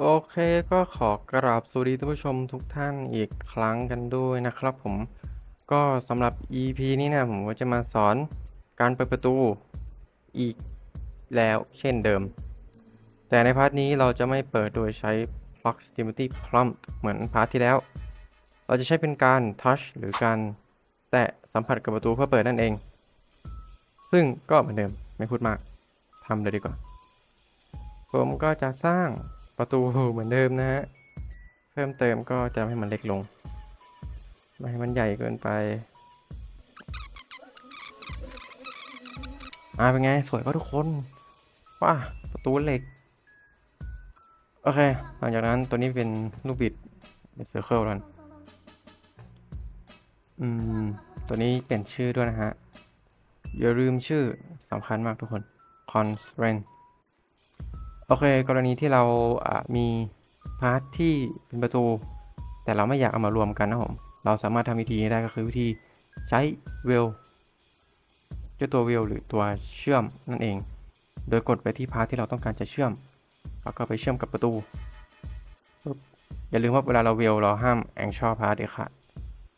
โอเคก็ขอกราบสวัสดีท่านผู้ชมทุกท่านอีกครั้งกันด้วยนะครับผมก็สำหรับ EP นี้นะผมก็จะมาสอนการเปิดประตูอีกแล้วเช่นเดิม แต่ในพาร์ทนี้เราจะไม่เปิดโดยใช้ proximity prompt เหมือนพาร์ทที่แล้ว เราจะใช้เป็นการ touch หรือการแตะสัมผัสกับประตูเพื่อเปิดนั่นเอง ซึ่งก็เหมือนเดิมไม่พูดมากทำเลยดีกว่า ผมก็จะสร้าง ประตูเหมือนเดิมนะฮะ เพิ่มเติมก็จะให้มันเล็กลง ไม่ให้มันใหญ่เกินไป อ่าเป็นไง สวยก็ทุกคน ว้า ประตูเหล็ก โอเค หลังจากนั้นตัวนี้เป็นลูกบิดเป็นเซอร์เคิลแล้วอืม ตัวนี้เปลี่ยนชื่อด้วยนะฮะ อย่าลืมชื่อสำคัญมากทุกคน constraint โอเค กรณีที่เรามีพาร์ทที่เป็นประตู แต่เราไม่อยากเอามารวมกันนะผมเราสามารถทำวิธีนี้ได้ก็คือวิธีใช้เวลเจ้าตัวเวลหรือตัวเชื่อมนั่นเอง โดยกดไปที่พาร์ทที่เราต้องการจะเชื่อม แล้วก็ไปเชื่อมกับประตูอย่าลืมว่าเวลาเราเวลเราห้ามแองชอพาร์ทเด็ดขาด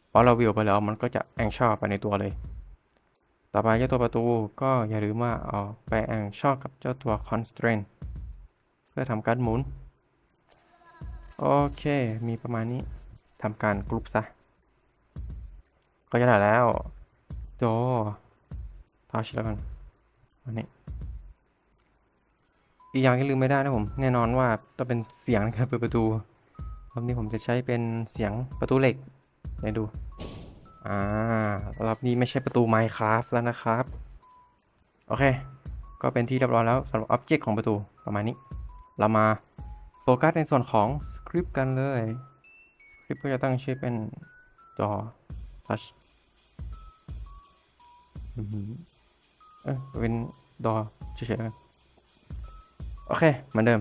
เพราะเราเวลไปแล้วมันก็จะแองชอไปในตัวเลย ต่อไปเจ้าตัวประตูก็อย่าลืมว่าเอาไปแองชอกับเจ้าตัว constraint พื่อทำการหมุน โอเค มีประมาณนี้ทำการกรุ๊ปซะ ก็จะได้แล้วโจทัชแล้วกันอันนี้ อีกอย่างที่ลืมไม่ได้นะผม แน่นอนว่าต้องเป็นเสียงนการเปิดประตูรอบนี้ผมจะใช้เป็นเสียงประตูเหล็กเดี๋ยวดู อ่ารอบนี้ไม่ใช่ประตู Minecraft แล้วนะครับ โอเค ก็เป็นที่เรียบร้อยแล้วสำหรับ Object ของประตูประมาณนี้ เรามาโฟกัสในส่วนของสคริปต์กันเลย สคริปต์ก็จะตั้งชื่อเป็น jọ touch อือหือเออเป็นดอเฉยๆกันโอเค เหมือนเดิม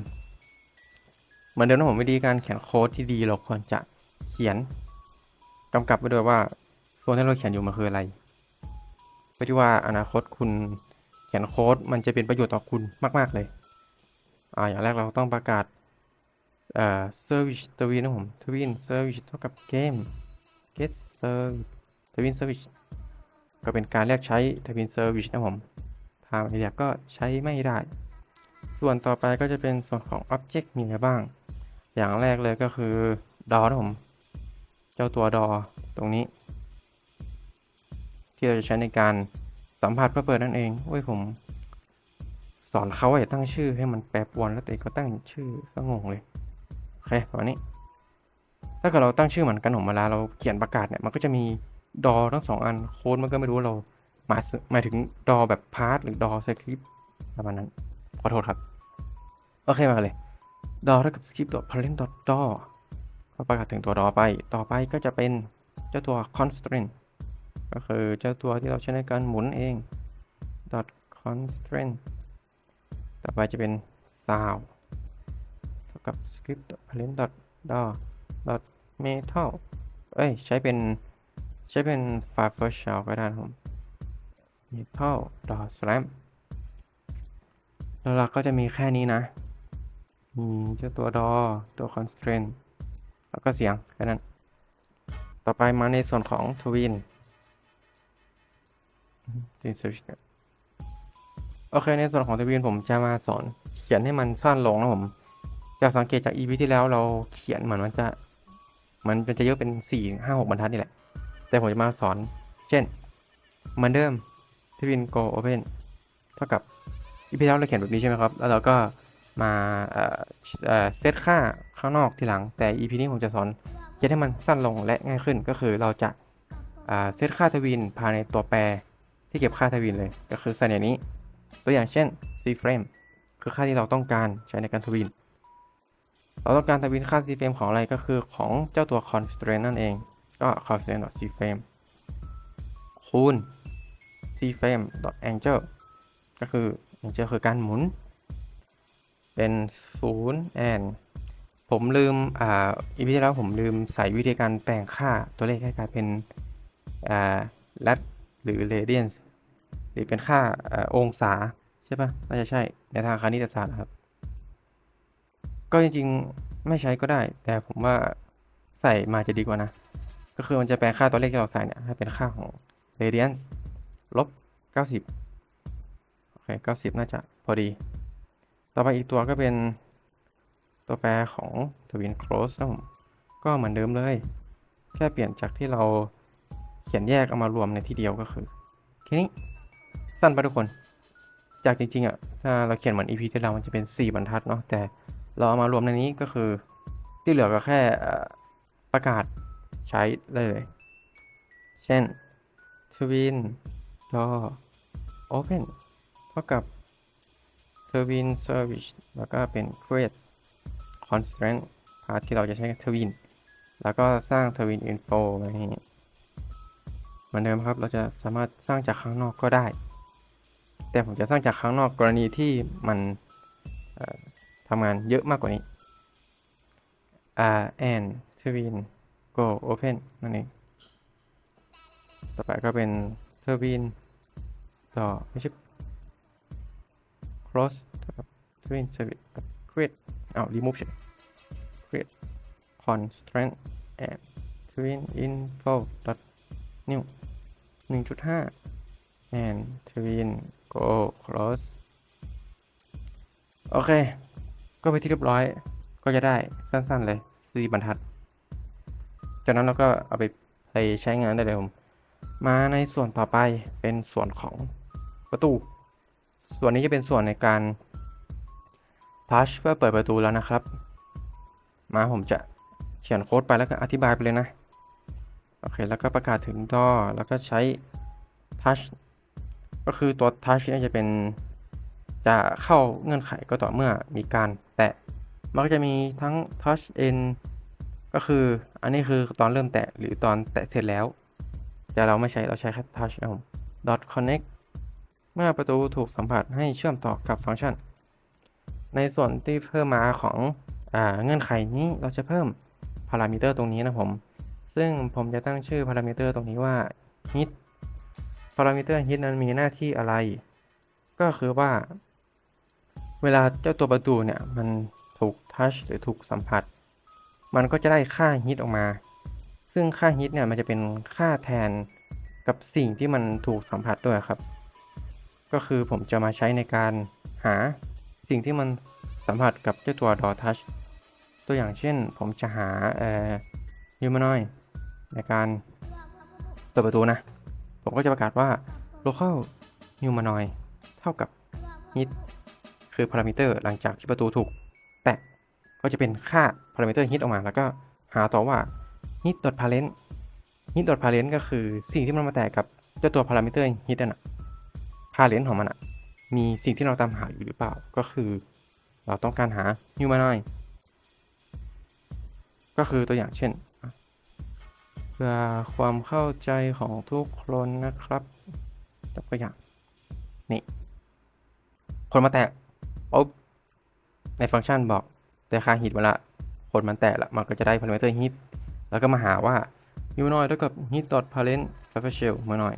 เหมือนเดิมนะผมวิธีการเขียนโค้ดที่ดีเราควรจะเขียนกำกับไปด้วยว่าส่วนที่เราเขียนอยู่มันคืออะไรเพื่อที่ว่าอนาคตคุณเขียนโค้ดมันจะเป็นประโยชน์ต่อคุณมาก ๆ เลย อ่าอย่างแรกเราต้องประกาศเอ่อ service ทวินนะผม twin service เท่ากับ game get service twin service ก็เป็นการเรียกใช้ twin service นะผมทางเรียกก็ใช้ไม่ได้ ส่วนต่อไปก็จะเป็นส่วนของ object มีอะไรบ้าง อย่างแรกเลยก็คือ door นะผม เจ้าตัว door ตรงนี้ ที่เราจะใช้ในการสัมผัสเพื่อเปิดนั่นเองโอ้ยผม อนเขาว่าอย่าตั้งชื่อให้มันแปรปรวนแล้วตัวเองก็ตั้งชื่อก็งงเลยโอเคประมาณนี้ ถ้าเกิดเราตั้งชื่อเหมือนกันผมเวลาเราเขียนประกาศเนี่ยมันก็จะมีดอทั้งสองอันโค้ดมันก็ไม่รู้ว่าเราหมายหมายถึงดอแบบพาร์ทหรือดอสคริปต์ประมาณนั้นขอโทษครับ โอเคมาเลย ดอเท่ากับสคริปต์ดอ parent ดอดอก็ประกาศถึงตัวดอไป ต่อไปก็จะเป็นเจ้าตัว constraint ก็คือเจ้าตัวที่เราใช้ในการหมุนเอง dot constraint ต่อไปจะเป็น sound เท่ากับ script parent dot door dot metal เอ้ย ใช้เป็น ใช้เป็น file first shell ก็ได้ครับ metal dot slam แล้วเราก็จะมีแค่นี้นะ มีเจ้าตัว door ตัว constraint แล้วก็เสียงแค่นั้น ต่อไปมาในส่วนของ twin twin search โอเคในส่วนของทวินผมจะมาสอนเขียนให้มันสั้นลงนะผมจากสังเกตจาก EP ที่แล้วเราเขียนเหมือนมันจะ มันจะเยอะเป็นสี่ห้าหกบรรทัดนี่แหละ แต่ผมจะมาสอน เช่นเหมือนเดิมทวิน go open เท่ากับ EP ที่แล้วเราเขียนแบบนี้ใช่ไหมครับ แล้วเราก็มาเซตค่าข้างนอกทีหลัง แต่ EP นี้ผมจะสอนเขียนให้มันสั้นลงและง่ายขึ้นก็คือเราจะเซตค่าทวินภายในตัวแปรที่เก็บค่าทวินเลย ก็คือใส่ในนี้ ตัวอย่างเช่น c frame คือค่าที่เราต้องการใช้ในการทวิน เราต้องการทวินค่า c frame ของอะไรก็คือของเจ้าตัว constraint นั่นเอง ก็ constraint c frame คูณ c frame angle ก็คือ angle คือการหมุน เป็น0 and ผมลืม อ่า อีพีที่แล้วผมลืมใส่วิธีการแปลงค่าตัวเลขให้กลายเป็น อ่า lat หรือ radians หรือเป็นค่าอองศาใช่ปะน่าจะใช่ในทางคณิตศาสตร์ครับ ก็จริงไม่ใช้ก็ได้ แต่ผมว่าใส่มาจะดีกว่านะ ก็คือมันจะแปลค่าตัวเลขที่เราใส่เนี่ยให้เป็นค่าของ radians ลบ 90 โอเค 90 น่าจะพอดี ต่อไปอีกตัวก็เป็นตัวแปรของ twin close นะผมก็เหมือนเดิมเลย แค่เปลี่ยนจากที่เราเขียนแยกเอามารวมในที่เดียวก็คือแค่นี้ สั้นไปทุกคน จากจริงๆอะถ้าเราเขียนเหมือน EP ที่เรามันจะเป็น 4 บรรทัดเนาะแต่เราเอามารวมในนี้ก็คือที่เหลือก็แค่ประกาศใช้ได้เลย เช่น twin door open เท่ากับ twin service แล้วก็เป็น create constraint part ที่เราจะใช้ twin แล้วก็สร้าง twin info ไว้ให้เหมือนเดิมครับ เราจะสามารถสร้างจากข้างนอกก็ได้ แต่ผมจะสร้างจากข้างนอกกรณีที่มันทำงานเยอะมากกว่านี้ r and twin go open นั่นเอง ต่อไปก็เป็น twin ต่อไม่ใช่ cross twin service create เอา remove เฉย create constraint and twin info dot new 1.5 and twin go close โอเค ก็ไปที่เรียบร้อย ก็จะได้สั้นๆเลย4บรรทัด จากนั้นเราก็เอาไปไปใช้งานได้เลยผม มาในส่วนต่อไปเป็นส่วนของประตู ส่วนนี้จะเป็นส่วนในการ touch เพื่อเปิดประตูแล้วนะครับ มาผมจะเขียนโค้ดไปแล้วก็อธิบายไปเลยนะ โอเค แล้วก็ประกาศถึง door แล้วก็ใช้ touch ก็คือตัว touch เนี่ยจะเป็นจะเข้าเงื่อนไขก็ต่อเมื่อมีการแตะ มันก็จะมีทั้ง touch in ก็คืออันนี้คือตอนเริ่มแตะหรือตอนแตะเสร็จแล้วแต่เราไม่ใช้เราใช้แค่ touch นะผม dot connect เมื่อประตูถูกสัมผัสให้เชื่อมต่อกับฟังก์ชัน ในส่วนที่เพิ่มมาของอเงื่อนไขนี้เราจะเพิ่มพารามิเตอร์ตรงนี้นะผม ซึ่งผมจะตั้งชื่อพารามิเตอร์ตรงนี้ว่า hit พารามิเตอร์ hit นั้นมีหน้าที่อะไร ก็คือว่า เวลาเจ้าตัวประตูเนี่ย มันถูกทัชหรือถูกสัมผัส มันก็จะได้ค่า hit ออกมา ซึ่งค่า hit เนี่ยมันจะเป็นค่าแทนกับสิ่งที่มันถูกสัมผัสด้วยครับ ก็คือผมจะมาใช้ในการหาสิ่งที่มันสัมผัสกับเจ้าตัว door touch ตัวอย่างเช่นผมจะหาเอ่อ humanoid ในการเปิดประตูนะ ผมก็จะประกาศว่า local humanoid เท่ากับ hit คือพารามิเตอร์หลังจากที่ประตูถูก แตะก็จะเป็นค่าพารามิเตอร์ hit ออกมา แล้วก็หาต่อว่า hit dot parent hit dot parent ก็คือสิ่งที่มันมาแตะกับเจ้าตัวพารามิเตอร์ hit นั่นนะ parent ของมันอะมีสิ่งที่เราตามหาอยู่หรือเปล่า ก็คือ เราต้องการหา humanoid ก็คือตัวอย่างเช่น เพื่อความเข้าใจของทุกคนนะครับยกตัวอย่าง นี่ คนมาแตะปุ๊บในฟังก์ชันบอกแต่ค่าฮิตเวลาคนมันแตะละมันก็จะได้พารามิเตอร์ฮิตแล้วก็มาหาว่า humanoid เท่ากับ hit dot parent แล้วก็ shell มาหน่อย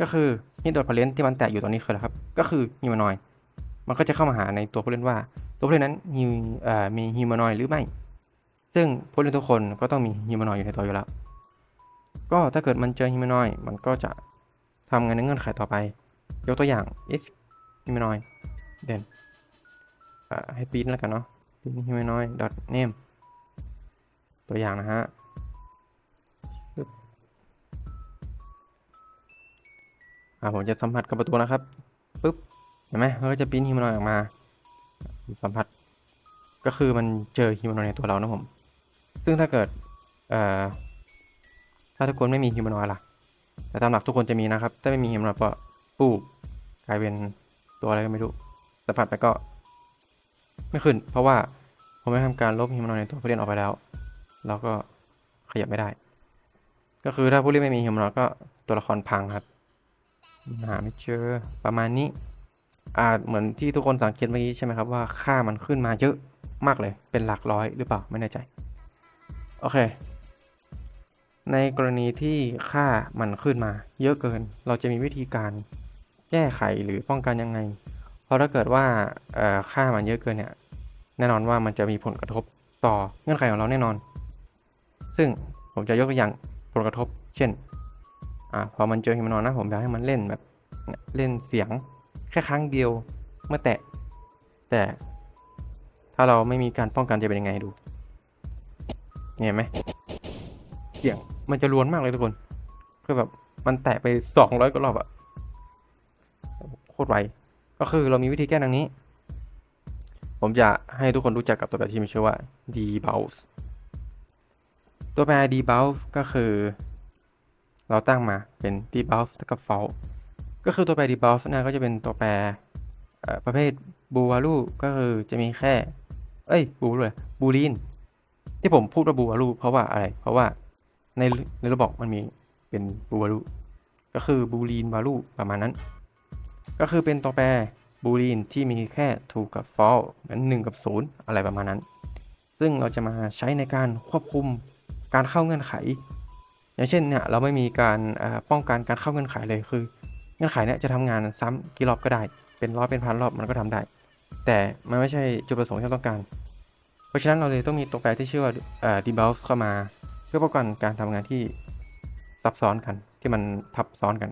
ก็คือ hit dot parent ที่มันแตะอยู่ตรงนี้คืออะไรครับ ก็คือ humanoid มันก็จะเข้ามาหาในตัวผู้เล่นว่า ตัวผู้เล่นนั้นมีมี humanoid หรือไม่ ซึ่งผู้เล่นทุกคนก็ต้องมี humanoid อยู่ในตัวอยู่แล้ว ก็ถ้าเกิดมันเจอ humanoid มันก็จะทำงานในเงื่อนไขต่อไป ยกตัวอย่าง if humanoid then อ่าให้ปีนแล้วกันเนาะ humanoid dot name ตัวอย่างนะฮะอ่าผมจะสัมผัสกับประตูนะครับปุ๊บเห็นไหมมันก็จะปิ้นฮิวแมนอยออกมา สัมผัสก็คือมันเจอฮิวแมนอยในตัวเรานะผม ซึ่งถ้าเกิดเอ่อ ถ้าทุกคนไม่มีฮิวแมนอยล่ะ แต่ตามหลักทุกคนจะมีนะครับ ถ้าไม่มีฮิวแมนอยก็ปูบกลายเป็นตัวอะไรก็ไม่รู้สัมผัสไปก็ ไม่ขึ้น เพราะว่าผมได้ทำการลบฮิวแมนอยในตัวผู้เล่นออกไปแล้ว เราก็ขยับไม่ได้ ก็คือถ้าผู้เล่นไม่มีฮิวแมนอยก็ตัวละครพังครับ หาไม่เจอประมาณนี้อ่าเหมือนที่ทุกคนสังเกตเมื่อกี้ใช่ไหมครับว่าค่ามันขึ้นมาเยอะมากเลยเป็นหลักร้อยหรือเปล่าไม่แน่ใจ โอเค ในกรณีที่ค่ามันขึ้นมา เยอะเกิน เราจะมีวิธีการแก้ไขหรือป้องกันยังไง เพราะถ้าเกิดว่าค่ามันเยอะเกินเนี่ย แน่นอนว่ามันจะมีผลกระทบต่อเงื่อนไขของเราแน่นอน ซึ่งผมจะยกตัวอย่างผลกระทบ เช่น อ่า พอมันเจอฮิมานอนนะ ผมอยากให้มันเล่นแบบเล่นเสียงแค่ครั้งเดียวเมื่อแตะ แต่ถ้าเราไม่มีการป้องกันจะเป็นยังไงดู เห็นไหมเสียง มันจะรวนมากเลยทุกคนคือแบบมันแตะไปสองร้อยกว่ารอบอะโคตรไวก็คือเรามีวิธีแก้ดังนี้ ผมจะให้ทุกคนรู้จักกับตัวแปรที่มีชื่อว่า debounce ตัวแปร debounce ก็คือ เราตั้งมาเป็น debounce แล้วก็ false ก็คือตัวแปร debounce นี่ยก็จะเป็นตัวแปรประเภท bool value ก็คือจะมีแค่ เอ้ย bool เลย boolean ที่ผมพูดว่า bool value เพราะว่าอะไร เพราะว่า ในในระบบมันมีเป็น bool value ก็คือ boolean value ประมาณนั้น ก็คือเป็นตัวแปร boolean ที่มีแค่ true กับ false เหมือน1กับ 0 อะไรประมาณนั้น ซึ่งเราจะมาใช้ในการควบคุมการเข้าเงื่อนไข อย่างเช่นเนี่ยเราไม่มีการป้องกันการเข้าเงื่อนไขเลยคือ เงื่อนไขเนี่ยจะทำงานซ้ำกี่รอบก็ได้ เป็นร้อยเป็นพันรอบมันก็ทำได้ แต่มันไม่ใช่จุดประสงค์ที่เราต้องการ เพราะฉะนั้นเราเลยต้องมีตัวแปรที่ชื่อว่าเอ่อ debounce เข้ามา เพื่อป้องกันการทำงานที่ซับซ้อนกันที่มันทับซ้อนกัน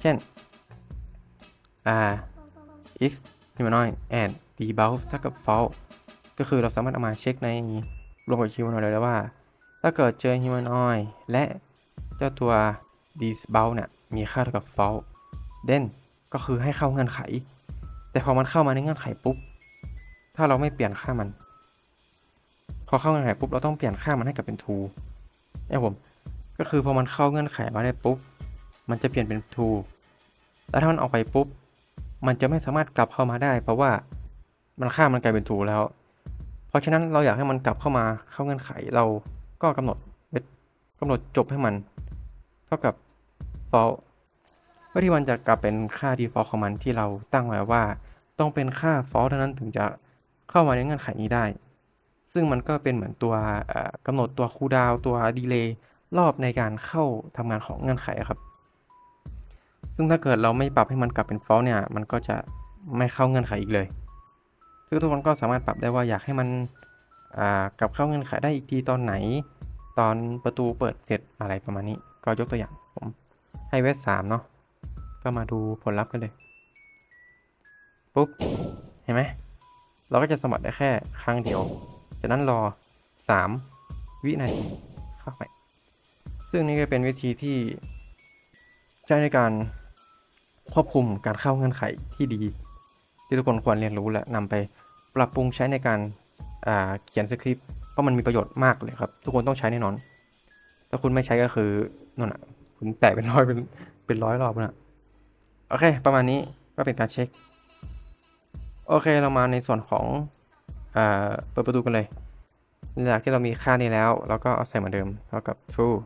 เช่นอ่า if humanoid and debounce เท่ากับ false ก็คือเราสามารถเอามาเช็คในรวมกับ humanoid เลยได้ว่า ถ้าเกิดเจอ humanoid และเจ้าตัว debounce เนี่ยมีค่าเท่ากับ false then ก็คือให้เข้าเงื่อนไข แต่พอมันเข้ามาในเงื่อนไขปุ๊บ ถ้าเราไม่เปลี่ยนค่ามัน พอเข้าเงื่อนไขปุ๊บเราต้องเปลี่ยนค่ามันให้กับเป็น true เนี่ยผมก็คือพอมันเข้าเงื่อนไขมาได้ปุ๊บ มันจะเปลี่ยนเป็น true แล้วถ้ามันออกไปปุ๊บ มันจะไม่สามารถกลับเข้ามาได้ เพราะว่ามันค่ามันกลายเป็น true แล้ว เพราะฉะนั้นเราอยากให้มันกลับเข้ามาเข้าเงื่อนไขเราก็กำหนดกำหนดจบให้มัน เท่ากับ false เพื่อที่มันจะกลับเป็นค่า default ของมันที่เราตั้งไว้ว่า ต้องเป็นค่า false เท่านั้นถึงจะเข้ามาในเงื่อนไขนี้ได้ ซึ่งมันก็เป็นเหมือนตัวกำหนดตัวคูดาวตัวดีเลย์รอบในการเข้าทำงานของเงื่อนไขครับ ซึ่งถ้าเกิดเราไม่ปรับให้มันกลับเป็น false เนี่ย มันก็จะไม่เข้าเงื่อนไขอีกเลย ซึ่งทุกคนก็สามารถปรับได้ว่าอยากให้มันกลับเข้าเงื่อนไขได้อีกทีตอนไหน ตอนประตูเปิดเสร็จอะไรประมาณนี้ ก็ยกตัวอย่างผมให้เวทสามเนาะก็มาดูผลลัพธ์กันเลยปุ๊บ เห็นไหม เราก็จะสมัครได้แค่ครั้งเดียว จากนั้นรอสามวินาทีเข้าไป ซึ่งนี่ก็เป็นวิธีที่ใช้ในการควบคุมการเข้าเงื่อนไขที่ดี ที่ทุกคนควรเรียนรู้และนำไปปรับปรุงใช้ในการเขียนสคริปต์เพราะมันมีประโยชน์มากเลยครับ ทุกคนต้องใช้แน่นอน ถ้าคุณไม่ใช้ก็คือนั่นน่ะ คุณแตะเป็นร้อยเป็นเป็นร้อยรอบนะโอเค ประมาณนี้ก็เป็นการเช็ค โอเคเรามาในส่วนของ อ่าเปิดประตูกันเลยหลังจากที่เรามีค่านี้แล้วเราก็เอาใส่เหมือนเดิมเท่ากับ true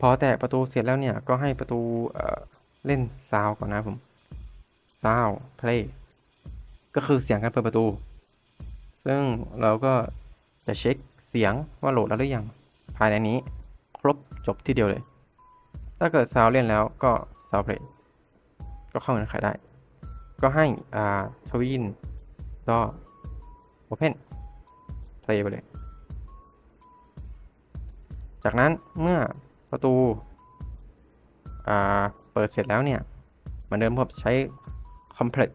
พอแตะประตูเสร็จแล้วเนี่ยก็ให้ประตูเเล่นซาวก่อนนะผม sound play ก็คือเสียงการเปิดประตู ซึ่งเราก็จะเช็คเสียงว่าโหลดแล้วหรือยังภายในนี้ ครบจบที่เดียวเลย ถ้าเกิดซาวเล่นแล้วก็ซาวเพลย์ก็เข้าเงื่อนไขได้ ก็ให้อ่าทวิน ก็โอเพนเพลย์ไปเลย จากนั้นเมื่อประตูเปิดเสร็จแล้วเนี่ยเหมือนเดิมผมใช้ complete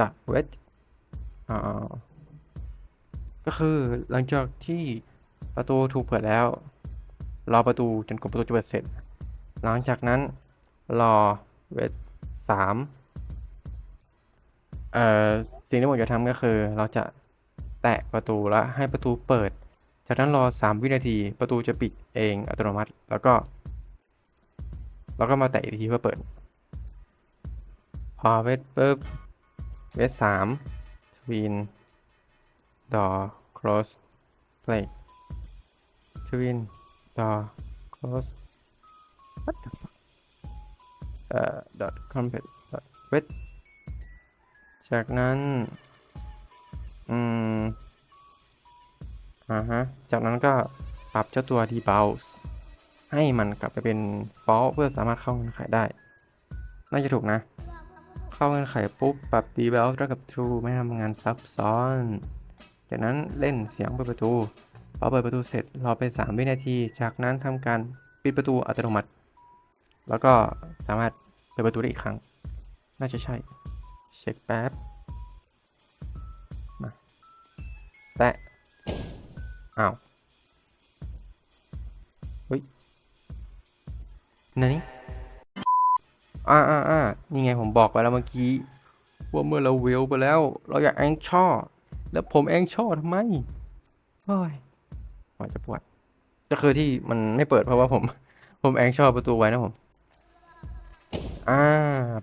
dot wet ก็คือหลังจากที่ประตูถูกเปิดแล้ว รอประตูจนกว่าประตูจะเปิดเสร็จ หลังจากนั้นรอเวทสาม เอ่อสิ่งที่ผมจะทำก็คือ เราจะแตะประตูแล้วให้ประตูเปิด จากนั้นรอสามวินาที ประตูจะปิดเองอัตโนมัติแล้วก็ แล้วก็มาแตะอีกทีเพื่อเปิด พอเวทปุ๊บเวทสามทวินดอ close play ทวินดอ close what the fuck เอ่อ dot complete dot with จากนั้น อืม อ่าฮะ จากนั้นก็ปรับเจ้าตัว debounce ให้มันกลับไปเป็น false เพื่อสามารถเข้าเงื่อนไขได้ น่าจะถูกนะ เข้าเงื่อนไขปุ๊บ ปรับ debounce เท่ากับ true ไม่ทำงานซับซ้อน จากนั้นเล่นเสียงเปิดประตูพอเปิดประตูเสร็จรอไป 3 วินาที จากนั้นทำการปิดประตูอัตโนมัติ แล้วก็สามารถเปิดประตูได้อีกครั้ง น่าจะใช่ ช็คแป๊บมาแตะอ้าวเฮ้ยไหนอ่าอ่าอ่านี่ไงผมบอกไปแล้วเมื่อกี้ว่าเมื่อเราเวลไปแล้ว เราอยากแองช่อ แล้วผมแองช่อทำไมโอ้ยหัวจะปวด ก็คือที่มันไม่เปิดเพราะว่าผม ผมแองช่อประตูไว้นะผม อ่า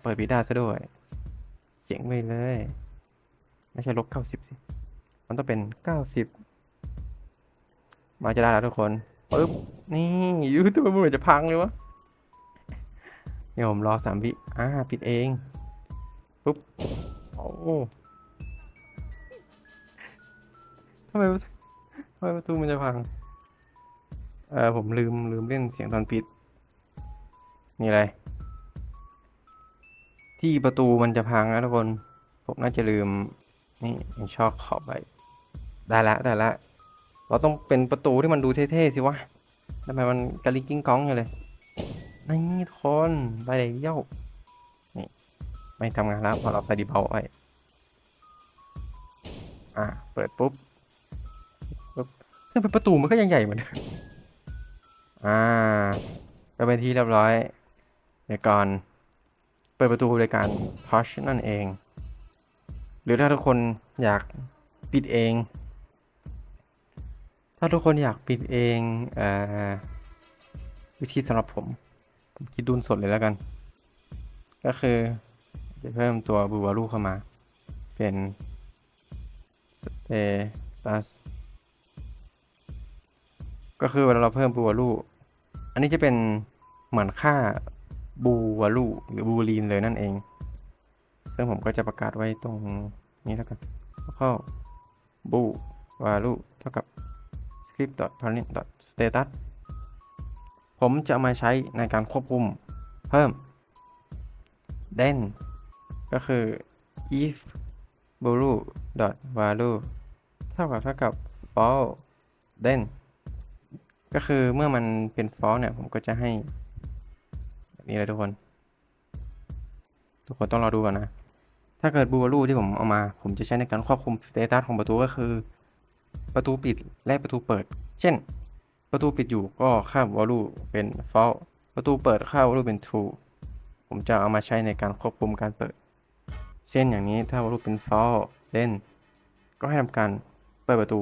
เปิดปิดได้ซะด้วย เจ๋งไปเลย ไม่ใช่ลบเก้าสิบสิ มันต้องเป็นเก้าสิบ มาจะได้แล้วทุกคนปึ๊บ นี่ยูทูบมันเหมือนจะพังเลยวะเดี๋ยวผมรอสามวิอ่าปิดเอง ปุ๊บ โอ้ทำไมทำไมประตูมันจะพัง เออผมลืมลืมเล่นเสียงตอนปิด นี่อะไร ที่ประตูมันจะพังนะทุกคนผมน่าจะลืม นี่ยังชอบขอบไปได้ละได้ละ เราต้องเป็นประตูที่มันดูเท่ๆสิวะทำไมมันกระลิกกิ้งก้องอยู่เลยนี่ทุกคนไปเลยเย้านี่ไม่ทำงานแล้วพอเราใส่ดีเบลไว้อะเปิดปุ๊บปุ๊บซึ่งเป็นประตูมันก็ยังใหญ่เหมือนเดิมอ่าก็เป็นที่เรียบร้อยในก่อน เปิดประตูโดยการ push นั่นเอง หรือถ้าทุกคนอยากปิดเอง ถ้าทุกคนอยากปิดเองเออวิธีสำหรับผม ผมคิดดุนสดเลยแล้วกัน ก็คือจะเพิ่มตัวบูวารูเข้ามา เป็นเอตัสก็คือเวลาเราเพิ่มบูวารูอันนี้จะเป็นเหมือนค่า บูวารูหรือบูลีนเลยนั่นเอง ซึ่งผมก็จะประกาศไว้ตรงนี้แล้วกันแล้วก็บูวารูเท่ากับ script.parent.status ผมจะมาใช้ในการควบคุมเพิ่ม then ก็คือ if blue dot value เท่ากับเท่ากับ false then ก็คือเมื่อมันเป็น false เนี่ย ผมก็จะให้ นี้เลยทุกคน ทุกคนต้องรอดูก่อนนะ ถ้าเกิด blue value ที่ผมเอามา ผมจะใช้ในการควบคุม status ของประตูก็คือ ประตูปิดและประตูเปิด เช่น ประตูปิดอยู่ก็ค่า value เป็น false ประตูเปิดค่า value เป็น true ผมจะเอามาใช้ในการควบคุมการเปิด เช่นอย่างนี้ถ้า value เป็น false เล่น ก็ให้ทำการเปิดประตู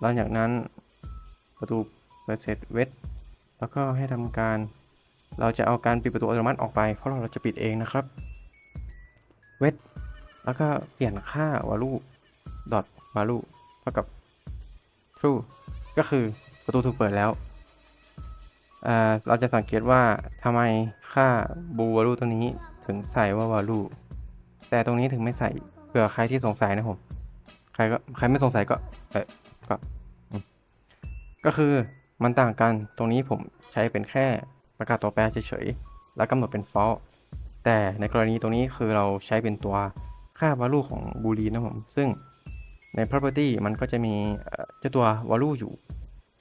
หลังจากนั้นประตูเปิดเสร็จเวทแล้วก็ให้ทำการ เราจะเอาการปิดประตูอัตโนมัติออกไป เพราะเราจะปิดเองนะครับ เวทแล้วก็เปลี่ยนค่า value dot value เท่ากับ true ก็คือประตูถูกเปิดแล้วเอ่อเราจะสังเกตว่าทำไมค่า blue value ตัวนี้ถึงใส่ว่า value แต่ตรงนี้ถึงไม่ใส่เผื่อใครที่สงสัยนะผม ใครก็ใครไม่สงสัยก็เออก็ก็คือมันต่างกันตรงนี้ผมใช้เป็นแค่ ประกาศตัวแปรเฉยๆ แล้วกำหนดเป็น false แต่ในกรณีตรงนี้คือเราใช้เป็นตัวค่า value ของ boolean นะผม ซึ่งใน property มันก็จะมีเจ้าตัว value อยู่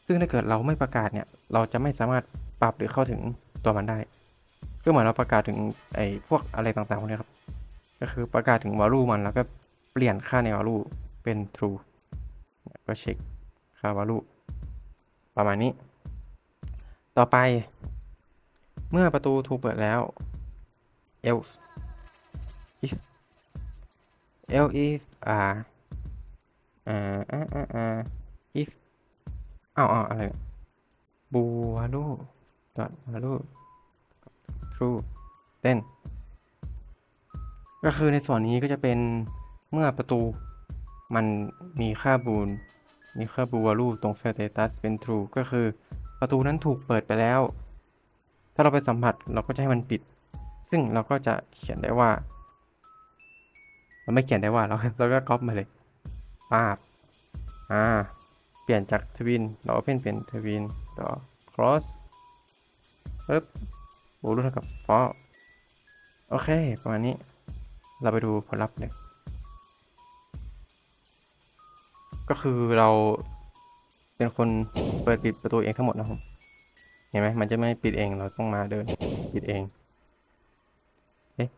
ซึ่งถ้าเกิดเราไม่ประกาศเนี่ย เราจะไม่สามารถปรับหรือเข้าถึงตัวมันได้ ก็เหมือนเราประกาศถึงไอ้พวกอะไรต่างๆพวกนี้ครับ ก็คือประกาศถึง value มันแล้วก็เปลี่ยนค่าใน value เป็น true ก็เช็คค่า value ประมาณนี้ ต่อไป เมื่อประตูถูกเปิดแล้ว else if else if อ่าอ่าอ่าอ่าอ่า if อ้าวอ้าวอะไรเนี่ย blue value dot value true then ก็คือในส่วนนี้ก็จะเป็นเมื่อประตูมันมีค่าบูลมีค่าบูวาลูตรง status เป็น true ก็คือประตูนั้นถูกเปิดไปแล้ว ถ้าเราไปสัมผัสเราก็จะให้มันปิด ซึ่งเราก็จะเขียนได้ว่าเราไม่เขียนได้ว่าเราเราก็ก๊อปมาเลยปาบอ่า เปลี่ยนจากทวิน เรา open เป็นทวินต่อ cross ปึ๊บบูรูเท่ากับ false โอเค ประมาณนี้ เราไปดูผลลัพธ์เลย ก็คือเราเป็นคนเปิดปิดประตูเองทั้งหมดนะครับผม ห็นไหมมันจะไม่ปิดเองเราต้องมาเดินปิดเองเอ๊ะ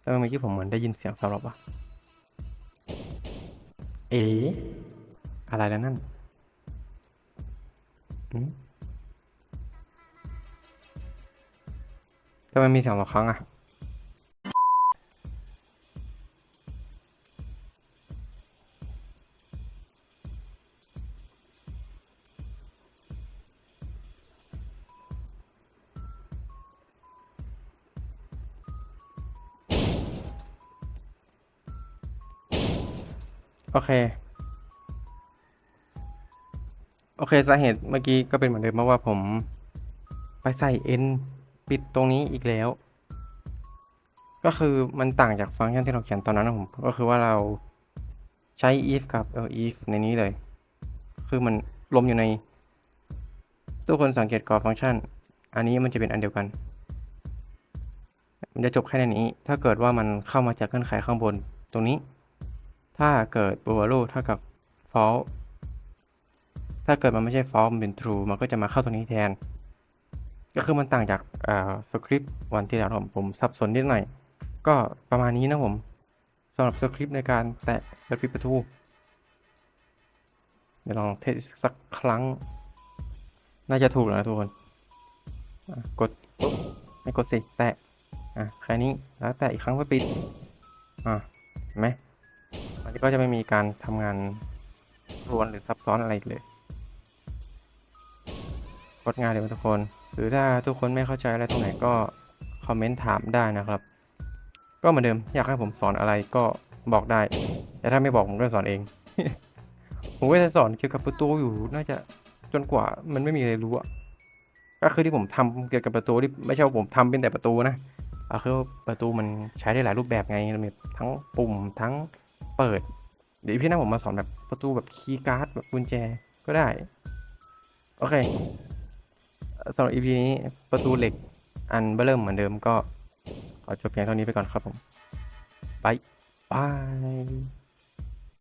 แล้วเมื่อกี้ผมเหมือนได้ยินเสียงสำหรับวะเอ๋อะไรแล้วนั่นทำไมมีเสียงสองครั้งอะ เค โอเคสาเหตุเมื่อกี้ก็เป็นเหมือนเดิมเพราะว่าผมไปใส่เอ็นปิดตรงนี้อีกแล้ว ก็คือมันต่างจากฟังก์ชันที่เราเขียนตอนนั้นนะผม ก็คือว่าเราใช้ if กับ elif ในนี้เลย คือมันรวมอยู่ในทุกคนสังเกตก่อนฟังก์ชัน อันนี้มันจะเป็นอันเดียวกัน มันจะจบแค่ในนี้ ถ้าเกิดว่ามันเข้ามาจากเงื่อนไขข้างบนตรงนี้ ถ้าเกิด value เท่ากับ false ถ้าเกิดมันไม่ใช่ false มันเป็น true มันก็จะมาเข้าตรงนี้แทน ก็คือมันต่างจากสคริปต์วันที่แล้วผมผมสับสนนิดหน่อย ก็ประมาณนี้นะผมสำหรับสคริปต์ในการแตะและปิดประตูเดี๋ยวลองเทสสักครั้ง น่าจะถูกแล้วนะทุกคน กดปุ๊บไม่กดสิ แตะ อะแค่นี้ แล้วแตะอีกครั้งเพื่อปิด อะเห็นไหม มันก็จะไม่มีการทำงานรวนหรือซับซ้อนอะไรอีกเลยกดงานเลยทุกคน หรือถ้าทุกคนไม่เข้าใจอะไรตรงไหนก็คอมเมนต์ถามได้นะครับ ก็เหมือนเดิมอยากให้ผมสอนอะไรก็บอกได้ แต่ถ้าไม่บอกผมก็สอนเอง ผมก็จะสอนเกี่ยวกับประตูอยู่น่าจะจนกว่ามันไม่มีอะไรรู้อะก็คือที่ผมทำเกี่ยวกับประตูที่ไม่ใช่ว่าผมทำเป็นแต่ประตูนะคือประตูมันใช้ได้หลายรูปแบบไงมีทั้งปุ่มทั้ง เปิด เดี๋ยวพี่หน้าผมมาสอนแบบประตูแบบคีย์การ์ดแบบกุญแจก็ได้ โอเคสำหรับ EP นี้ประตูเหล็กอันเบื้อเริ่มเหมือนเดิมก็ ขอจบเพียงเท่านี้ไปก่อนครับผมบายบาย